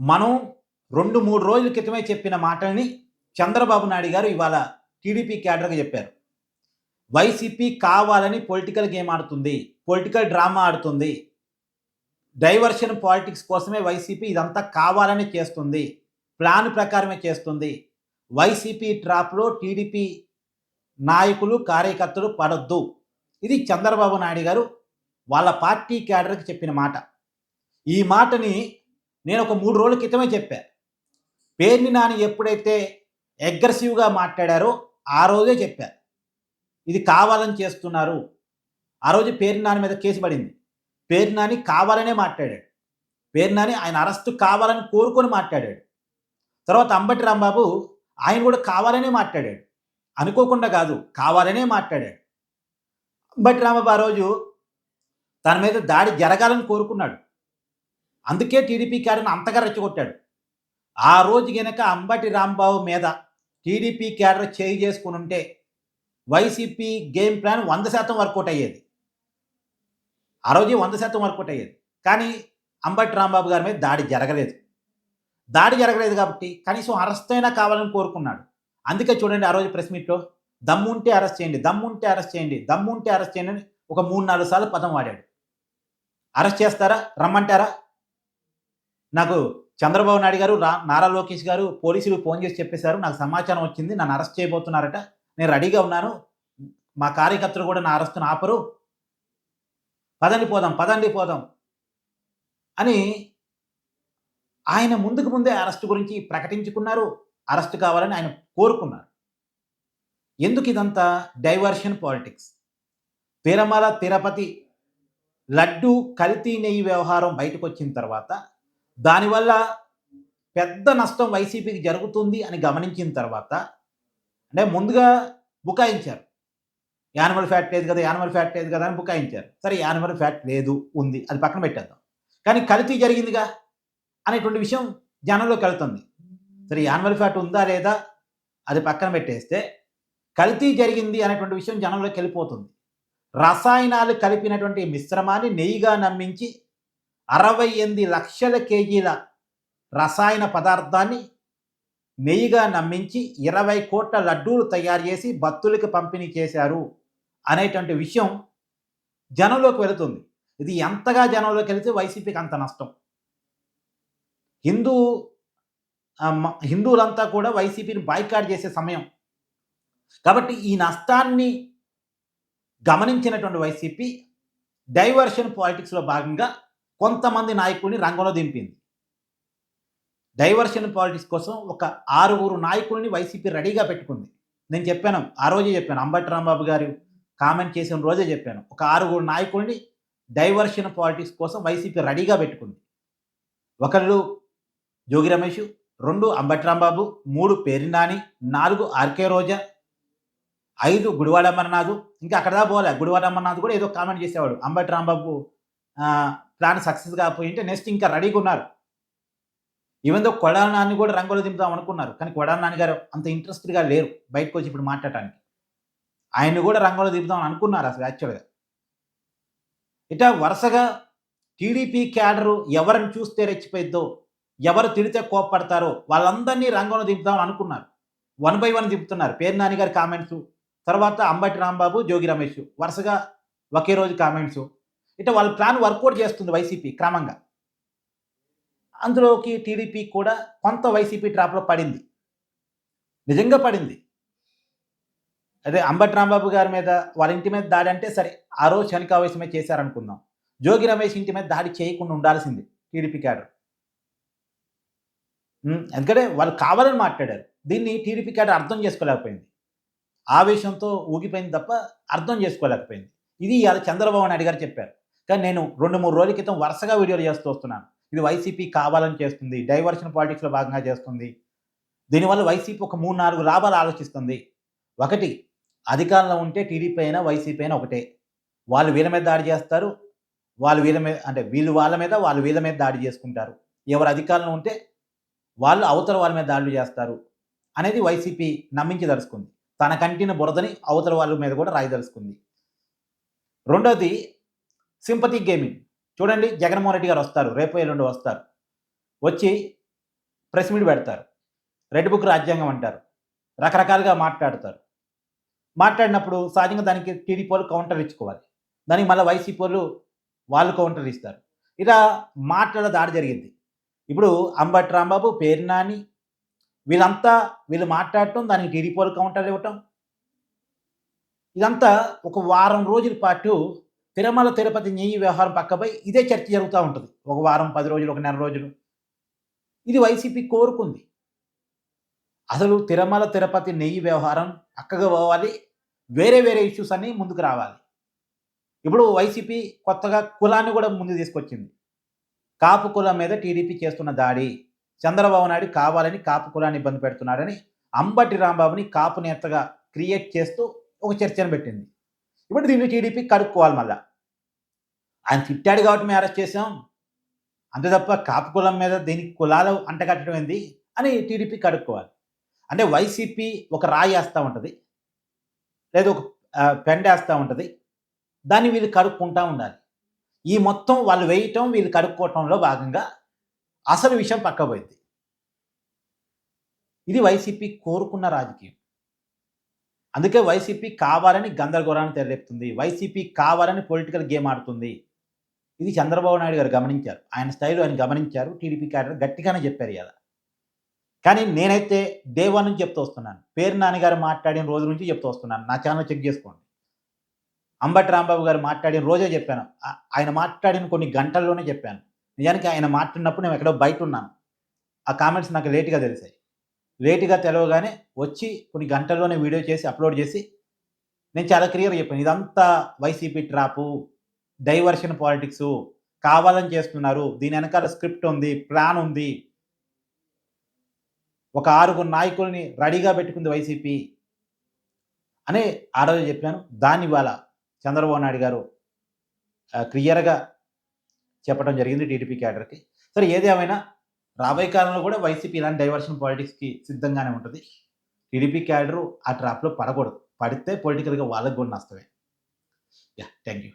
మనం రెండు మూడు రోజుల క్రితమే చెప్పిన మాటల్ని చంద్రబాబు నాయుడు గారు ఇవాళ టీడీపీ క్యాడర్గా చెప్పారు. వైసీపీ కావాలని పొలిటికల్ గేమ్ ఆడుతుంది పొలిటికల్ డ్రామా ఆడుతుంది డైవర్షన్ పాలిటిక్స్ కోసమే వైసీపీ ఇదంతా కావాలని చేస్తుంది ప్లాన్ ప్రకారమే చేస్తుంది. వైసీపీ ట్రాప్లో టీడీపీ నాయకులు కార్యకర్తలు పడొద్దు. ఇది చంద్రబాబు నాయుడు గారు వాళ్ళ పార్టీ క్యాడర్కి చెప్పిన మాట. ఈ మాటని నేను ఒక మూడు రోజుల క్రితమే చెప్పా. పేర్ని నాని ఎప్పుడైతే అగ్రెసివ్గా మాట్లాడారో ఆ రోజే చెప్పా. ఇది కావాలని చేస్తున్నారు. ఆ రోజు పేరు నాని మీద కేసు పడింది. పేరు నాని కావాలనే మాట్లాడాడు. పేరు నాని ఆయన అరెస్టు కావాలని కోరుకొని మాట్లాడాడు. తర్వాత అంబటి రాంబాబు ఆయన కూడా కావాలనే మాట్లాడాడు. అనుకోకుండా కాదు కావాలనే మాట్లాడాడు. అంబటి రాంబాబు ఆ రోజు తన మీద దాడి జరగాలని కోరుకున్నాడు. అందుకే టీడీపీ క్యాడర్ని అంతగా రెచ్చగొట్టాడు. ఆ రోజు గనక అంబటి రాంబాబు మీద టీడీపీ క్యాడర్ చేయి చేసుకుని ఉంటే వైసీపీ గేమ్ ప్లాన్ వంద శాతం వర్కౌట్ అయ్యేది. ఆ రోజే వంద శాతం వర్కౌట్ అయ్యేది. కానీ అంబటి రాంబాబు గారి మీద దాడి జరగలేదు. దాడి జరగలేదు కాబట్టి కనీసం అరెస్ట్ అయినా కావాలని కోరుకున్నాడు. అందుకే చూడండి ఆ రోజు ప్రెస్ మీట్లో దమ్ముంటే అరెస్ట్ చేయండి దమ్ముంటే అరెస్ట్ చేయండి దమ్ముంటే అరెస్ట్ చేయండి అని ఒక మూడు నాలుగు సార్లు పదం వాడాడు. అరెస్ట్ చేస్తారా? రమ్మంటారా? నాకు చంద్రబాబు నాయుడు గారు రా నారా లోకేష్ గారు పోలీసులు ఫోన్ చేసి చెప్పేశారు నాకు సమాచారం వచ్చింది నన్ను అరెస్ట్ చేయబోతున్నారట. నేను రెడీగా ఉన్నాను. మా కార్యకర్తలు కూడా నా అరెస్టును ఆపరు. పదండి పోదాం పదండి పోదాం అని ఆయన ముందుకు ముందే అరెస్ట్ గురించి ప్రకటించుకున్నారు. అరెస్ట్ కావాలని ఆయన కోరుకున్నారు. ఎందుకు ఇదంతా? Diversion politics. తిరుమల తిరుపతి లడ్డు కల్తీ నెయ్యి వ్యవహారం బయటకు వచ్చిన తర్వాత దానివల్ల పెద్ద నష్టం వైసీపీకి జరుగుతుంది అని గమనించిన తర్వాత అంటే ముందుగా బుకాయించారు. యానిమల్ ఫ్యాట్ లేదు కదా యానిమల్ ఫ్యాట్ లేదు కదా అని బుకాయించారు. సరే యానిమల్ ఫ్యాట్ లేదు ఉంది అది పక్కన పెట్టేద్దాం. కానీ కల్తీ జరిగిందిగా అనేటువంటి విషయం జనంలోకి వెళ్తుంది. సరే యానిమల్ ఫ్యాట్ ఉందా లేదా అది పక్కన పెట్టేస్తే కల్తీ జరిగింది అనేటువంటి విషయం జనంలోకి వెళ్ళిపోతుంది. రసాయనాలు కలిపినటువంటి మిశ్రమాన్ని నెయ్యిగా నమ్మించి అరవై ఎనిమిది లక్షల కేజీల రసాయన పదార్థాన్ని నెయ్యిగా నమ్మించి ఇరవై కోట్ల లడ్డూలు తయారు చేసి భక్తులకు పంపిణీ చేశారు అనేటువంటి విషయం జనంలోకి వెళుతుంది. ఇది ఎంతగా జనంలోకి వెళితే వైసీపీకి అంత నష్టం. హిందూ హిందువులంతా కూడా వైసీపీని బాయ్కాట్ చేసే సమయం. కాబట్టి ఈ నష్టాన్ని గమనించినటువంటి వైసీపీ డైవర్షన్ పాలిటిక్స్లో భాగంగా కొంతమంది నాయకుల్ని రంగంలో దింపింది. డైవర్షన్ పాలిటిక్స్ కోసం ఒక ఆరుగురు నాయకుల్ని వైసీపీ రెడీగా పెట్టుకుంది. నేను చెప్పాను ఆ రోజే చెప్పాను అంబటి రాంబాబు గారు కామెంట్ చేసిన రోజే చెప్పాను. ఒక ఆరుగురు నాయకుల్ని డైవర్షన్ పాలిటిక్స్ కోసం వైసీపీ రెడీగా పెట్టుకుంది. ఒకళ్ళు జోగి రమేష్ రెండు అంబటి రాంబాబు మూడు పేరినాని నాలుగు ఆర్కే రోజా ఐదు గుడివాడ అమర్నాథ్. ఇంకా అక్కడ దా పోలే. గుడివాడ అమర్నాథ్ కూడా ఏదో కామెంట్ చేసేవాడు. అంబటి రాంబాబు ప్లాన్ సక్సెస్ కాకపోయింటే నెక్స్ట్ ఇంకా రెడీగా ఉన్నారు. ఈవెన్ దో కొడాల నాన్ని కూడా రంగులు దింపుదాం అనుకున్నారు కానీ కొడాల గారు అంత ఇంట్రెస్ట్గా లేరు బయటకు వచ్చి ఇప్పుడు మాట్లాడటానికి. ఆయన్ని కూడా రంగులు దింపుదాం అనుకున్నారు అసలు యాక్చువల్గా. ఇట్లా వరుసగా టీడీపీ క్యాడరు ఎవరిని చూస్తే రెచ్చిపోయిద్దో ఎవరు తిడితే కోప్పడతారో వాళ్ళందరినీ రంగంలో దింపుదాం అనుకున్నారు. వన్ బై వన్ దింపుతున్నారు. పేరు నాని గారి కామెంట్స్ తర్వాత అంబటి రాంబాబు జోగి రమేష్ వరుసగా ఒకే రోజు కామెంట్స్. ఇట్లా వాళ్ళ ప్లాన్ వర్కౌట్ చేస్తుంది వైసీపీ క్రమంగా. అందులోకి టీడీపీ కూడా కొంత వైసీపీ ట్రాప్లో పడింది. నిజంగా పడింది. అదే అంబటి రాంబాబు గారి మీద వాళ్ళ ఇంటి మీద దాడి అంటే సరే ఆ రోజు శనికావేశమే చేశారనుకుందాం. జోగి రమేష్ ఇంటి మీద దాడి చేయకుండా ఉండాల్సింది టీడీపీ క్యాడర్ ఎందుకంటే వాళ్ళు కావాలని మాట్లాడారు. దీన్ని టీడీపీ క్యాడర్ అర్థం చేసుకోలేకపోయింది. ఆవేశంతో ఊగిపోయింది తప్ప అర్థం చేసుకోలేకపోయింది. ఇది ఇవాళ చంద్రబాబు నాయుడు గారు చెప్పారు. కానీ నేను రెండు మూడు రోజుల క్రితం వరుసగా వీడియోలు చేస్తూ వస్తున్నాను. ఇది వైసీపీ కావాలని చేస్తుంది. డైవర్షన్ పాలిటిక్స్లో భాగంగా చేస్తుంది. దీనివల్ల వైసీపీ ఒక మూడు నాలుగు లాభాలు ఆలోచిస్తుంది. ఒకటి అధికారంలో ఉంటే టీడీపీ అయినా వైసీపీ అయినా ఒకటే. వాళ్ళు వీళ్ళ మీద దాడి చేస్తారు. వాళ్ళు వీళ్ళ మీద అంటే వీళ్ళు వాళ్ళ మీద వాళ్ళు వీళ్ళ మీద దాడి చేసుకుంటారు. ఎవరు అధికారంలో ఉంటే వాళ్ళు అవతల వాళ్ళ మీద దాడులు చేస్తారు అనేది వైసీపీ నమ్మించి దలుచుకుంది తన కంటిన బురదని అవతల వాళ్ళ మీద కూడా రాయదలుచుకుంది రెండోది సింపతి గేమింగ్. చూడండి జగన్మోహన్ రెడ్డి గారు వస్తారు రేపు ఎల్లుండి వస్తారు. వచ్చి ప్రెస్ మీట్ పెడతారు. రెడ్ బుక్ రాజ్యాంగం అంటారు. రకరకాలుగా మాట్లాడతారు. మాట్లాడినప్పుడు సహజంగా దానికి టీడీపీ వాళ్ళు కౌంటర్ ఇచ్చుకోవాలి. దానికి మళ్ళీ వైసీపీ వాళ్ళు వాళ్ళు కౌంటర్ ఇస్తారు. ఇలా మాట్లాడ దాడి జరిగింది. ఇప్పుడు అంబటి రాంబాబు పేరు నాని వీళ్ళంతా వీళ్ళు మాట్లాడటం దానికి టీడీపీ వాళ్ళు కౌంటర్ ఇవ్వటం. ఇదంతా ఒక వారం రోజుల పాటు తిరుమల తిరుపతి నెయ్యి వ్యవహారం పక్కపై ఇదే చర్చ జరుగుతూ ఉంటుంది. ఒక వారం పది రోజులు ఒక నెల రోజులు. ఇది వైసీపీ కోరుకుంది. అసలు తిరుమల తిరుపతి నెయ్యి వ్యవహారం అక్కగా పోవాలి వేరే వేరే ఇష్యూస్ అన్నీ ముందుకు రావాలి. ఇప్పుడు వైసీపీ కొత్తగా కులాన్ని కూడా ముందు తీసుకొచ్చింది. కాపు కులం మీద టీడీపీ చేస్తున్న దాడి చంద్రబాబు నాయుడు కావాలని కాపు కులాన్ని ఇబ్బంది పెడుతున్నాడని అంబటి రాంబాబుని కాపు నేతగా క్రియేట్ చేస్తూ ఒక చర్చను పెట్టింది. ఇప్పుడు దీన్ని టీడీపీ కడుక్కోవాలి మళ్ళా. ఆయన తిట్టాడు కాబట్టి మేము అరెస్ట్ చేసాం అంతే తప్ప కాపు కులం మీద దీనికి కులాలు అంటగట్టడం ఏంది అని టీడీపీ కడుక్కోవాలి. అంటే వైసీపీ ఒక రాయి వేస్తూ ఉంటుంది. లేదా ఒక పెండేస్తూ పెండ వేస్తూ ఉంటుంది. దాన్ని వీళ్ళు కడుక్కుంటూ ఉండాలి. ఈ మొత్తం వాళ్ళు వేయటం వీళ్ళు కడుక్కోవటంలో భాగంగా అసలు విషయం పక్కపోయింది ఇది వైసీపీ కోరుకున్న రాజకీయం. అందుకే వైసీపీ కావాలని గందరగోళాన్ని తెరలేపుతుంది. వైసీపీ కావాలని పొలిటికల్ గేమ్ ఆడుతుంది. ఇది చంద్రబాబు నాయుడు గారు గమనించారు. ఆయన స్టైల్ ఆయన గమనించారు. టీడీపీ క్యాడర్ గట్టిగానే చెప్పారు కదా కానీ నేనైతే దేవా నుంచి చెప్తూ వస్తున్నాను. పేరు నాన్నగారు మాట్లాడిన రోజు నుంచి చెప్తూ వస్తున్నాను. నా ఛానల్ చెక్ చేసుకోండి. అంబటి రాంబాబు గారు మాట్లాడిన రోజే చెప్పాను. ఆయన మాట్లాడిన కొన్ని గంటల్లోనే చెప్పాను. నిజానికి ఆయన మాట్లాడినప్పుడు నేను ఎక్కడో బయట ఉన్నాను. ఆ కామెంట్స్ నాకు లేట్గా తెలిసాయి. లేట్గా తెలవగానే వచ్చి కొన్ని గంటల్లోనే వీడియో చేసి అప్లోడ్ చేసి నేను చాలా క్లియర్గా చెప్పాను. ఇదంతా వైసీపీ ట్రాపు. డైవర్షన్ పాలిటిక్స్ కావాలని చేస్తున్నారు. దీని వెనకాల స్క్రిప్ట్ ఉంది ప్లాన్ ఉంది. ఒక ఆరుగురు నాయకుల్ని రెడీగా పెట్టుకుంది వైసీపీ అని ఆ రోజు చెప్పాను. దాన్ని ఇవాళ చంద్రబాబు నాయుడు గారు క్లియర్గా చెప్పడం జరిగింది టీడీపీ క్యాడర్కి. సరే ఏదేమైనా రాబోయే కాలంలో కూడా వైసీపీ ఇలాంటి డైవర్షన్ పాలిటిక్స్కి సిద్ధంగానే ఉంటుంది. టీడీపీ క్యాడరు ఆ ట్రాప్లో పడకూడదు. పడితే పొలిటికల్గా వాళ్ళకు కూడా నష్టమే. Yeah thank you